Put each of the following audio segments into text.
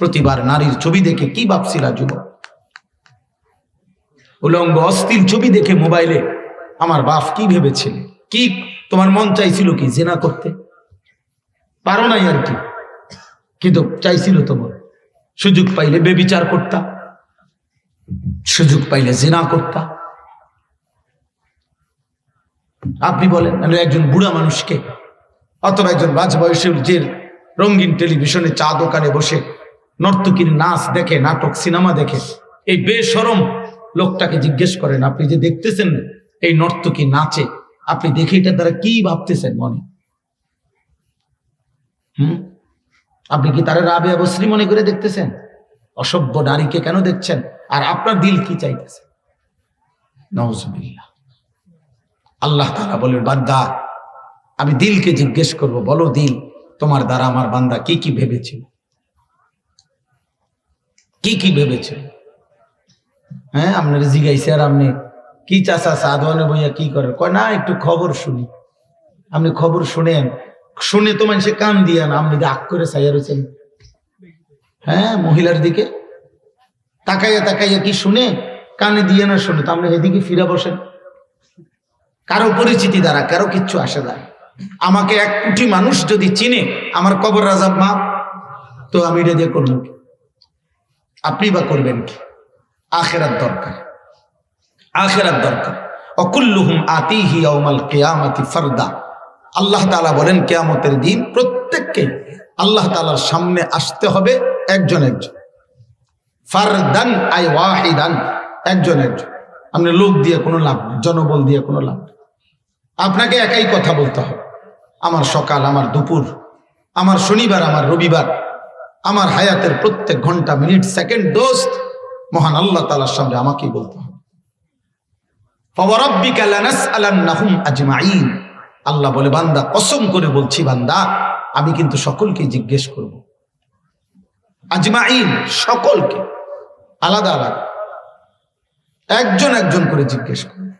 প্রতিবার নারীর ছবি দেখে কি ভাবছিলা যুবক? উলঙ্গ, অস্থির ছবি দেখে মোবাইলে, আমার বাপ কি ভেবেছিল কি তোমার মন চাইছিল কি জেনা করতে? পারো নাই আর কি। কিন্তু চাইছিল তোমার। সুযোগ পাইলে বেবিচার করতা, সুযোগ পাইলে জেনা করতা। আপনি বলেন একজন বুড়া মানুষকে, অথবা একজন বাজ বয়সের যে রঙিন টেলিভিশনে চা দোকানে বসে নর্তকীর নাচ দেখে, নাটক, সিনেমা দেখে, এই বেসরম লোকটাকে জিজ্ঞেস করেন, আপনি যে দেখতেছেন এই নর্তকী নাচে, আপনি দেখে এটা দ্বারা কি ভাবতেছেন মনে? হুম? আপনি কি তারা রাবে অবশ্রী মনে করে দেখতেছেন? অসভ্য নারীকে কেন দেখছেন? আর আপনার দিল কি চাইতেছে? আল্লাহ তাআলা বলেন, বান্দা, আমি দিলকে জিজ্ঞেস করব, বলো দিল, তোমার দ্বারা আমার বান্দা কি কি ভেবেছিল? কি কি ভেবেছিল হ্যাঁ আপনার জিগাইছে আর আপনি কি চাষা সাধনে বইয়া কি করেন কয়, না, একটু খবর শুনি। আপনি খবর শুনেন। শুনে তো মানুষে কান দিয়ে না আপনি আগ করে সাইয়া রয়েছেন হ্যাঁ মহিলার দিকে। তাকাইয়া তাকাইয়া কি শুনে? কানে দিয়ে না শুনে। তো আপনি এদিকে ফিরে বসেন। কারও পরিচিতি দ্বারা, কারও কিচ্ছু আসে না। আমাকে এক কোটি মানুষ যদি চিনে, আমার কবর রাজাব মা তো আমি এটা দিয়ে করব? আপনি বা করবেন কি? আখেরাত দরকার। আখেরাত দরকার। অকুল্লুহুম আতিহি ইয়াউমাল কিয়ামাতি ফারদা। আল্লাহ তাআলা বলেন, কেয়ামতের দিন প্রত্যেককে আল্লাহ তালার সামনে আসতে হবে একজন একজন। ফারদান আই ওয়াহিদান, একজন একজন। আপনি লোক দিয়ে কোনো লাভ নেই, জনবল দিয়ে কোনো লাভ নেই। আপনাকে একাই কথা বলতে হবে। আমার সকাল, আমার দুপুর, আমার শনিবার, আমার রবিবার আমার হায়াতের প্রত্যেক ঘণ্টা, মিনিট, সেকেন্ড দোস্ত মহান আল্লাহ তালার সামনে আমাকেই বলতে হবে। আল্লাহ বলে, বান্দা, কসম করে বলছি বান্দা, আমি কিন্তু সকলকে জিজ্ঞেস করব। আজমাইন, সকলকে, আলাদা আলাদা। একজন একজন করে জিজ্ঞেস করব।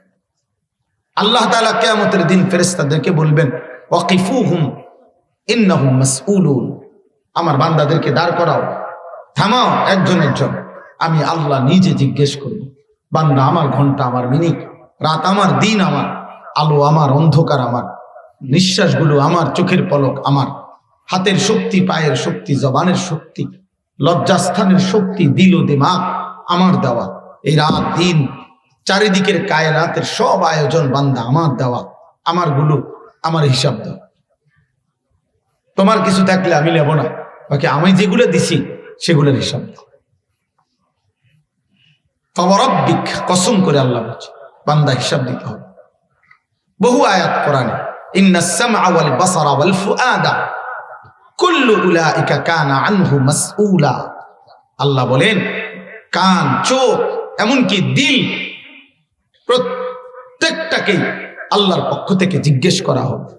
আল্লাহ তালা কেয়ামতের দিন ফেরেস্তাদেরকে বলবেন ওয়াকিফু হুম ইন্না হুম মাসউলুন। আমার বান্দাদেরকে দাঁড় করাও। থামাও একজন একজন আমি আল্লাহ নিজে জিজ্ঞেস করব বান্দা, আমার ঘণ্টা আমার মিনিট, রাত আমার, দিন আমার, আলো আমার, অন্ধকার আমার, নিঃশ্বাসগুলো আমার, চোখের পলক আমার, হাতের শক্তি, পায়ের শক্তি, জবানের শক্তি, লজ্জাস্থানের শক্তি, দিল দিমাগ আমার দেওয়া। এই রাত, দিন, চারিদিকের কায়নাতের সব আয়োজন বান্দা আমার দেওয়া আমারগুলো আমার হিসাব দেওয়া। তোমার কিছু থাকলে আমি নেব না। বাকি আমি যেগুলো দিছি, সেগুলোর হিসাব দাও। ফবরব্বিক কসম করে আল্লাহ বলছে, বান্দা হিসাব দিতে হবে। বহু আয়াত কোরআনে ইন্না সামআ ওয়াল বাসারা ওয়াল ফুআদা, কুল্লু উলাইকা কানা আনহু মাসউলা। আল্লাহ বলেন, কান, চোখ, এমনকি দিল প্রত্যেকটাকে আল্লাহর পক্ষ থেকে জিজ্ঞেস করা হবে।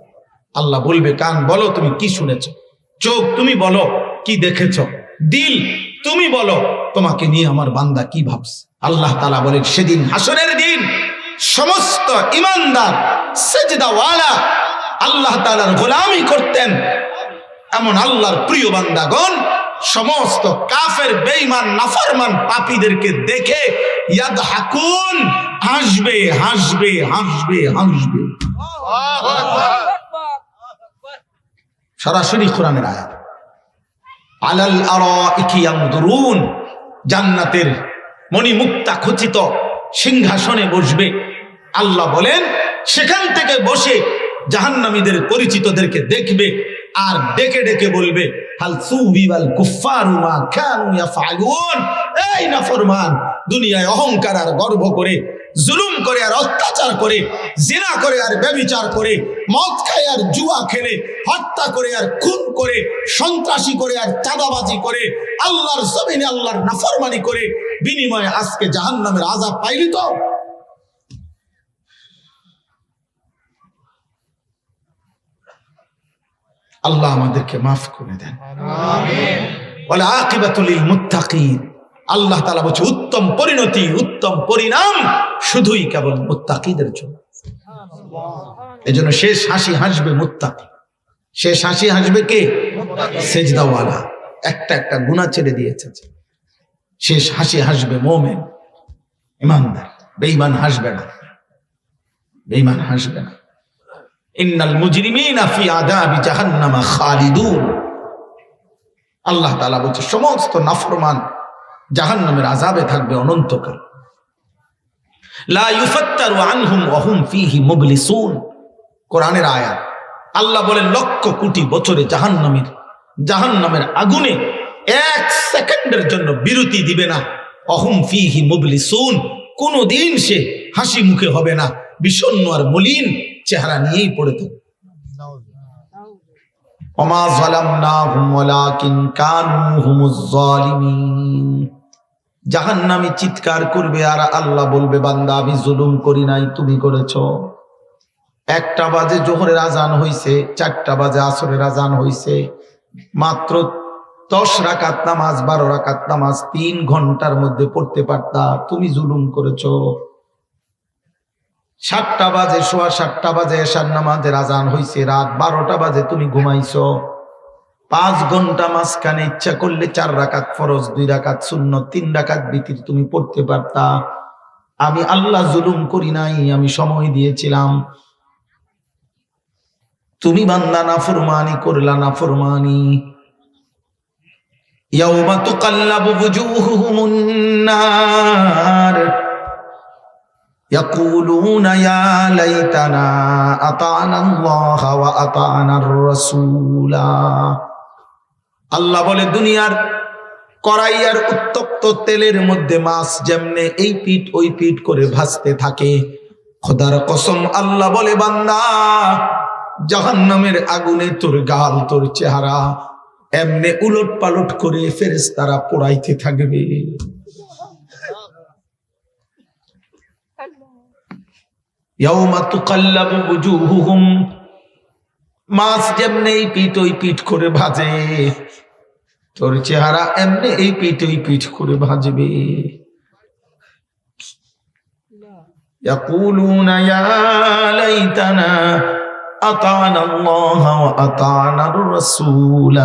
আল্লাহ বলবে, কান, বলো, তুমি কি শুনেছ? চোখ তুমি বলো, কি দেখেছ? দিল তুমি বলো, তোমাকে নিয়ে আমার বান্দা কি ভাবছে? আল্লাহ তালা বলেন, সেদিন হাসনের দিন সমস্ত ইমানদার সেজদাওয়ালা আল্লাহ তালার গোলামি করতেন। এমন আল্লাহর প্রিয় বান্দাগণ, সমস্ত কাফের, বেঈমান, নাফরমান পাপীদেরকে দেখে ইয়াদ হাকুন হাসবে হাসবে হাসবে। হাসবে সরাসরি কোরআনের আয়াত। আলাল ইয়ানদুরুন জান্নাতের মণিমুক্তা খচিত সিংহাসনে বসবে। আল্লাহ বলেন, সেখান থেকে বসে জাহান্নামীদের পরিচিতদেরকে দেখবে আর ডেকে ডেকে বলবে এই নাফরমান, দুনিয়ায় অহংকার আর গর্ব করে জুলুম করে আর অত্যাচার করে জিনা করে আর ব্যভিচার করে মদ খায় আর জুয়া খেলে হত্যা করে আর খুন করে সন্ত্রাসী করে আর চাঁদাবাজি করে আল্লাহর জমিনে আল্লাহর নাফরমানি করে বিনিময়ে আজকে জাহান্নামের আজাব পাইলি তো? আল্লাহ আমাদেরকে মাফ করে দেন। বলে আকিবাতুলিল মুত্তাকিন। আল্লাহ তালা বলছে উত্তম পরিণতি উত্তম পরিণাম শুধুই কেবল মুত্তাকিদের জন্য। এজন্য শেষ হাসি হাসবে মুত্তাকি। শেষ হাসি হাসবে কে? সেজদাওয়ালা। একটা একটা গুণা ছেড়ে দিয়েছে শেষ হাসি হাসবে মোমেন। ইমানদার। বেঈমান হাসবে না। বেঈমান হাসবে না। ইন্নাল মুজরিমিনা ফি আযাবি জাহান্নামা খালিদুন। আল্লাহ তাআলা বলছে, সমস্ত নাফরমান জাহান্নামের আযাবে থাকবে অনন্তকাল। কোরআনের আয়াত। আল্লাহ বলেন, লক্ষ কোটি বছরে আগুনে এক সেকেন্ডের জন্য বিরতি দিবে না। অহম ফিহি কোনদিন সে হাসি মুখে হবে না। বিষণ্ণ আর মলিন চেহারা নিয়েই পড়ে হুমুজ জালিমিন জাহান্নামী চিৎকার করবে আর আল্লাহ বলবে, বান্দা, আমি জুলুম করি নাই, তুমি করেছ। একটা বাজে জোহরের আজান হইছে, চারটা বাজে আসরের আজান হইছে। মাত্র দশ রাকাত নামাজ, বারো রাকাত নামাজ, তিন ঘণ্টার মধ্যে পড়তে পারতা, তুমি জুলুম করেছ। সাতটা বাজে, সোয়া সাতটা বাজে এসার নামাজের আজান হইছে, রাত বারোটা বাজে তুমি ঘুমাইছ। পাঁচ ঘন্টা মাঝখানে ইচ্ছা করলে চার রাকাত ফরজ দুই রাকাত শূন্য তিন রাকাত বিতির তুমি পড়তে পারতা আমি আল্লাহ জুলুম করি নাই আমি সময় দিয়েছিলাম তুমি বান্দা না ফরমানি করলা না ফরমানি يوم تقلب وجوههم النار يقولون يا ليتنا أطعنا الله وأطعنا الرسول আল্লাহ বলে, দুনিয়ার কড়াইয়ার উত্তপ্ত তেলের মধ্যে মাছ যেমনে এই পিঠ ওই পিঠ করে ভাসতে থাকে। খোদার কসম আল্লাহ বলে, বান্দা, জাহান্নামের আগুনে তোর গাল, তোর চেহারা এমনে উলট পালট করে ফেরেস তারা পোড়াইতে থাকবে। মাছ যেমনে পিঠ ওই পিঠ করে ভাজে তোর চেহারা এমনি এই পিঠ ওই পিঠ করে ভাজবে يقولون يا ليتنا أطعنا الله وأطعنا الرسول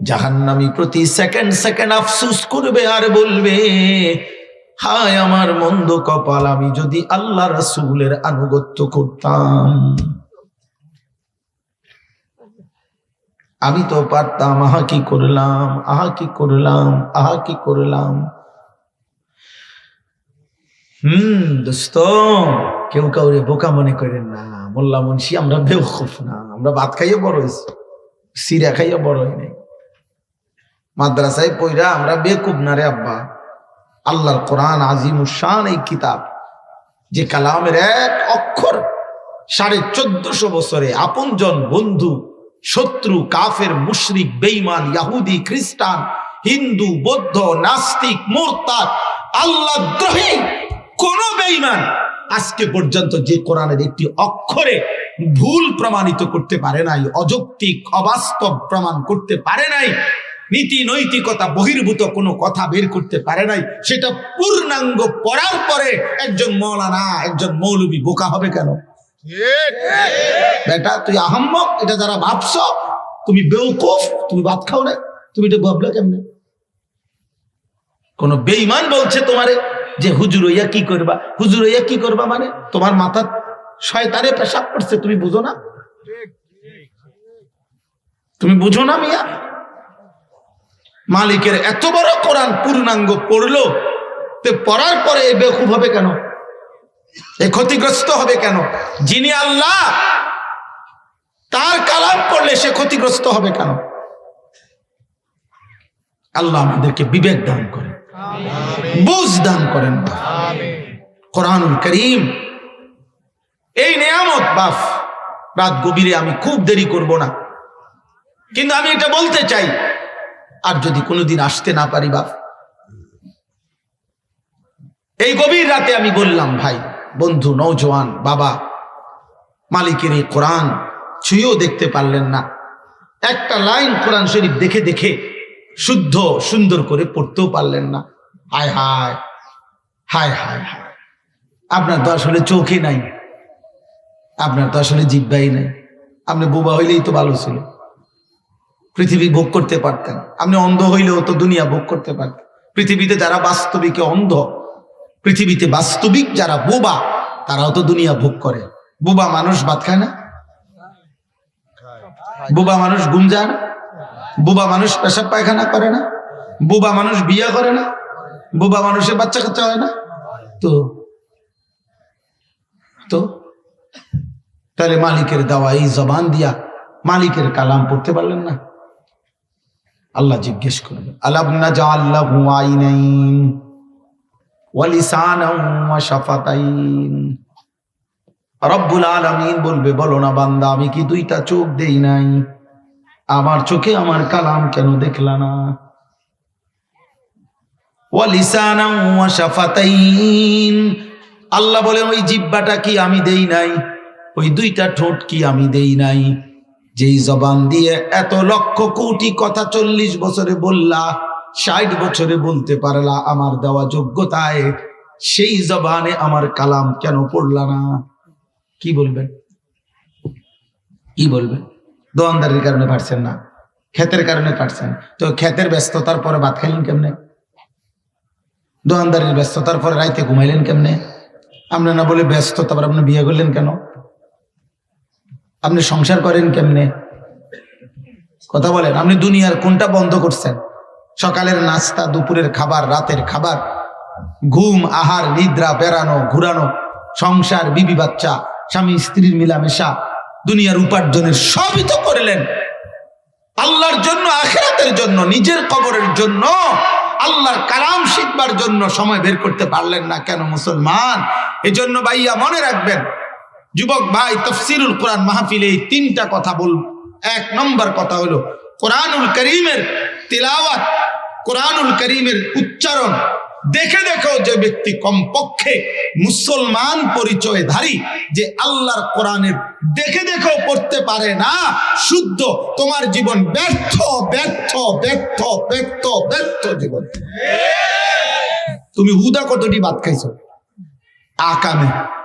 জাহান্নামি প্রতি সেকেন্ড সেকেন্ড আফসুস করবে আর বলবে হায় আমার মন্দ কপাল আমি যদি আল্লাহ রাসূলের আনুগত্য করতাম আমি তো পারতাম, আহা কি করলাম, আহা কি করলাম, আহা কি করলাম। হুম, দোস্ত, কেউ কাউরে বোকা মনে করেন না। মোল্লা মুন্সি, আমরা বেউকুফ না। আমরা ভাত খাইয়ে বড় হয়েছি। সিরা খাইয়ে বড় হয় নাই। মাদ্রাসায় পইরা আমরা বেকুব না রে আব্বা। আল্লাহর কোরআন আজিম শান, এই কিতাব, যে কালামের এক অক্ষর সাড়ে চোদ্দশো বছরে আপনজন বন্ধু শত্রু, কাফের, মুশরিক বেইমান ইয়াহুদি, খ্রিস্টান, হিন্দু, বৌদ্ধ, নাস্তিক, মোরতাদ আল্লাহ দ্রোহী কোন বেইমান আজকে পর্যন্ত যে কোরআনের একটি অক্ষরে ভুল প্রমাণিত করতে পারে নাই, অযৌক্তিক, অবাস্তব প্রমাণ করতে পারে নাই, নীতি, নৈতিকতা বহির্ভূত কোনো কথা বের করতে পারে নাই, সেটা পূর্ণাঙ্গ পড়ার পরে একজন মৌলানা, একজন মৌলবী বোকা হবে কেন? বেটা, তুই এটা যারা ভাবছ, তুমি বেউকুফ, তুমি ভাত খাও না, তুমি এটা কেমনে? কোন বেইমান বলছে তোমারে যে, হুজুর হইয়া কি করবা? হুজুর হইয়া কি করবা মানে? তোমার মাথা শয়তানে পেশাব করছে, তুমি বুঝো না? তুমি বুঝো না, মিয়া? মালিকের এত বড় কোরআন পূর্ণাঙ্গ পড়ল, তো পড়ার পরে এ বেকুব হবে কেন? এ ক্ষতিগ্রস্ত হবে কেন? যিনি আল্লাহ তার কালাম পড়লে সে ক্ষতিগ্রস্ত হবে কেন? আল্লাহ আমাদেরকে বিবেক দান করেন। বুঝ দান করেন। কোরআনুল করিম এই নিয়ামত বাফ রাত গভীরে আমি খুব দেরি করব না। কিন্তু আমি এটা বলতে চাই আর যদি কোনোদিন আসতে না পারি বাপ এই গভীর রাতে আমি বললাম ভাই বন্ধু নৌজওয়ান বাবা, মালিকের এই কোরআন ছুঁয়েও দেখতে পারলেন না। একটা লাইন কোরআন শরীফ দেখে দেখে শুদ্ধ, সুন্দর করে পড়তেও পারলেন না। হায় হায় হায় হায় হায়। আপনার তো আসলে চোখে নাই, আপনার তো আসলে জিব্বাই নাই। আপনি বোবা হইলেই তো ভালো ছিল। পৃথিবী ভোগ করতে পারতেন। আপনি অন্ধ হইলেও তো দুনিয়া ভোগ করতে পারতেন। পৃথিবীতে যারা বাস্তবিকে অন্ধ পৃথিবীতে বাস্তবিক যারা বোবা, তারাও তো দুনিয়া ভোগ করে। বোবা মানুষ ভাত খায় না? বোবা মানুষ ঘুম যায় না? বোবা মানুষ পেশাব পায়খানা করে না? বোবা মানুষ বিয়ে করে না? বোবা মানুষের বাচ্চা কাচ্চা হয় না? তো তো, তাহলে মালিকের দেওয়া এই জবান দিয়া মালিকের কালাম পড়তে পারলেন না? আল্লাহ জিজ্ঞেস করবে আলাবনা যা আল্লাহ আইনাইন? রব্বুল আলামিন বলবে, বলো না বান্দা, আমি কি দুইটা চোখ দেই নাই? আমার চোখে আমার কালাম কেন দেখলা না? আল্লাহ বলেন ওই জিব্বাটা কি আমি দেই নাই? ওই দুইটা ঠোঁট কি আমি দেই নাই? যেই জবান দিয়ে এত লক্ষ কোটি কথা চল্লিশ বছরে বললা ষাট বছরে বলতে পারলা আমার দেওয়া যোগ্যতায়। সেই জবানে আমার কালাম কেন পড়লা না? কি বলবেন? কি বলবেন? দোয়ানদারির কারণে পারছেন না, ক্ষেতের কারণে পারছেন। তো ক্ষেতের ব্যস্ততার পরে ভাত খাইলেন কেমনে? দোয়ানদারির ব্যস্ততার পরে রাইতে ঘুমাইলেন কেমনে? আপনি না বলে ব্যস্ত, তারপর আপনি বিয়ে করলেন কেন? আপনি সংসার করেন কেমনে? কথা বলেন, আপনি দুনিয়ার কোনটা বন্ধ করছেন? সকালের নাস্তা, দুপুরের খাবার, রাতের খাবার, ঘুম, আহার, নিদ্রা, বেড়ানো, ঘুরানো, সংসার, বিবি বাচ্চা, স্বামী, স্ত্রীর মিলামেশা, দুনিয়ার উপার্জনের সবই তো করলেন। আল্লাহর জন্য, আখেরাতের জন্য, নিজের কবরের জন্য, আল্লাহর কালাম শিখবার জন্য সময় বের করতে পারলেন না কেন মুসলমান? এজন্য ভাইয়া মনে রাখবেন, যুবক ভাই, তফসিরুল কোরআন মাহফিলে এই তিনটা কথা বল, এক নম্বর কথা হলো, কোরআনুল করিমের তিলাওয়াত কোরআনুল করিমের উচ্চারণ দেখে দেখো যে ব্যক্তি কমপক্ষে মুসলমান পরিচয়ধারী যে আল্লাহর কোরআনের দেখে দেখেও পড়তে পারে না, শুদ্ধ, তোমার জীবন ব্যর্থ ব্যর্থ ব্যর্থ ব্যর্থ ব্যর্থ জীবন। তুমি হুদা কতটি বাদ খাইছো? আকামে।